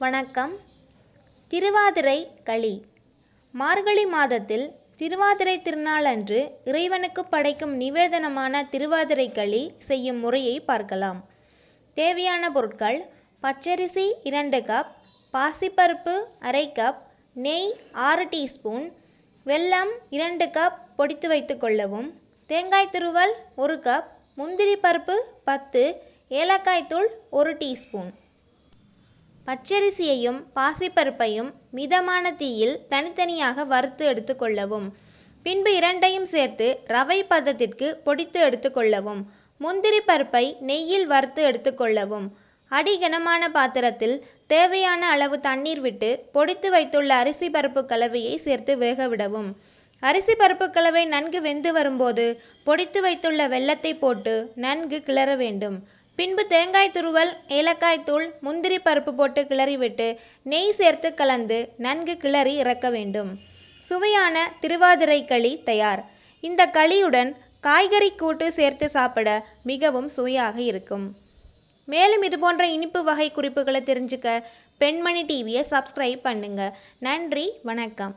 வணக்கம். திருவாதிரை களி. மார்கழி மாதத்தில் திருவாதிரை திருநாளன்று இறைவனுக்கு படைக்கும் நிவேதனமான திருவாதிரை களி செய்யும் முறையை பார்க்கலாம். தேவையான பொருட்கள் பச்சரிசி இரண்டு கப் பாசிப்பருப்பு அரை கப் நெய் ஆறு டீஸ்பூன் வெல்லம் இரண்டு கப் பொடித்து வைத்து கொள்ளவும் தேங்காய் துருவல் ஒரு கப் முந்திரி பருப்பு பத்து ஏலக்காய் தூள் ஒரு டீஸ்பூன் பச்சரிசியையும் பாசிப்பருப்பையும் மிதமான தீயில் தனித்தனியாக வறுத்து எடுத்துக்கொள்ளவும் பின்பு இரண்டையும் சேர்த்து ரவை பதத்திற்கு பொடித்து எடுத்துக்கொள்ளவும் முந்திரி பருப்பை நெய்யில் வறுத்து எடுத்துக்கொள்ளவும் அடிகனமான பாத்திரத்தில் தேவையான அளவு தண்ணீர் விட்டு பொடித்து வைத்துள்ள அரிசி பருப்பு கலவையை சேர்த்து வேகவிடவும் அரிசி பருப்பு கலவை நன்கு வெந்து வரும்போது பொடித்து வைத்துள்ள வெள்ளத்தை போட்டு நன்கு கிளற வேண்டும். பின்பு தேங்காய் துருவல் ஏலக்காய் தூள் முந்திரி பருப்பு போட்டு கிளறிவிட்டு நெய் சேர்த்து கலந்து நன்கு கிளறி இறக்க வேண்டும். சுவையான திருவாதிரை களி தயார். இந்த களியுடன் காய்கறி கூட்டு சேர்த்து சாப்பிட மிகவும் சுவையாக இருக்கும். மேலும் இது போன்ற இனிப்பு வகை குறிப்புகளை தெரிஞ்சுக்க பெண்மணி டிவியை சப்ஸ்கிரைப் பண்ணுங்க. நன்றி வணக்கம்.